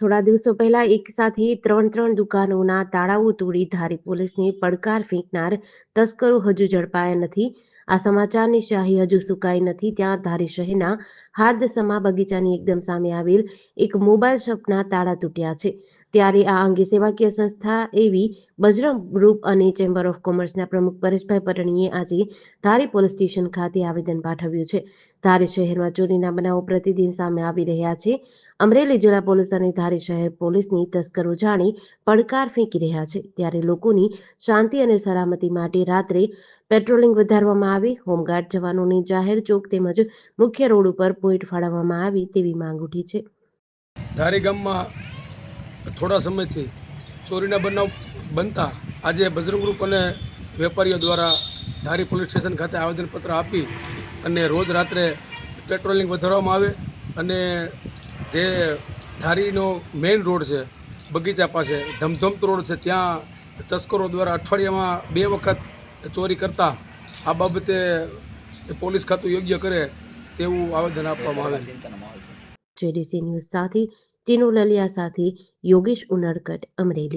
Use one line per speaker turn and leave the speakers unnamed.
થોડા દિવસો પહેલા એક સાથે ત્રણ ત્રણ દુકાનોના તાળાઓ તોડી ધારી પોલીસને પડકાર ફેંકનાર તસ્કરો હજુ ઝડપાયા નથી. આ સમાચારની શાહી હજુ સુકાઈ નથી. ત્યાં ધારી શહેરના હાર્દસમા બગીચાની એકદમ સામે આવેલ એક મોબાઈલ શોપના તાળા તૂટ્યા છે. ત્યારે આ અંગે સેવાકીય સંસ્થા એવી બજરંગ ગ્રુપ અને ચેમ્બર ઓફ કોમર્સના પ્રમુખ પરેશભાઈ પટણીએ આજે ધારી પોલીસ સ્ટેશન ખાતે આવેદન પાઠવ્યું છે. ધારી શહેરમાં ચોરીના બનાવો પ્રતિદિન સામે આવી રહ્યા છે. અમરેલી જિલ્લા પોલીસ અને ધારી શહેર પોલીસની તસ્કરો જાણે પડકાર ફેંકી રહ્યા છે. ત્યારે લોકોની શાંતિ અને સલામતી માટે રાત્રે પેટ્રોલિંગ વધારવામાં આવે હોમગાર્ડ જવાનોને જાહેર ચોક તેમજ મુખ્ય રોડ ઉપર પોઈન્ટ ફાળવવામાં આવી તેવી માંગ ઉઠી છે.
ધારી ગામમાં થોડા સમયથી ચોરીના બનાવ બનતા આજે બજરંગ ગ્રુપ અને વેપારીઓ દ્વારા ધારી પોલીસ સ્ટેશન ખાતે આવેદનપત્ર આપી અને રોજ રાત્રે પેટ્રોલિંગ વધારવામાં આવે અને જે ધારીનો મેઇન રોડ છે, બગીચા પાસે ધમધમતો રોડ છે, ત્યાં તસ્કરો દ્વારા અઠવાડિયામાં બે વખત ચોરી કરતા આ બાબતે પોલીસ ખાતું યોગ્ય કરે તેવું આવેદન આપવામાં આવે છે.
જેડીસી ન્યૂઝ સાથે ટીનુ લલિયા સાથે યોગેશ ઉનડકટ અમરેલી.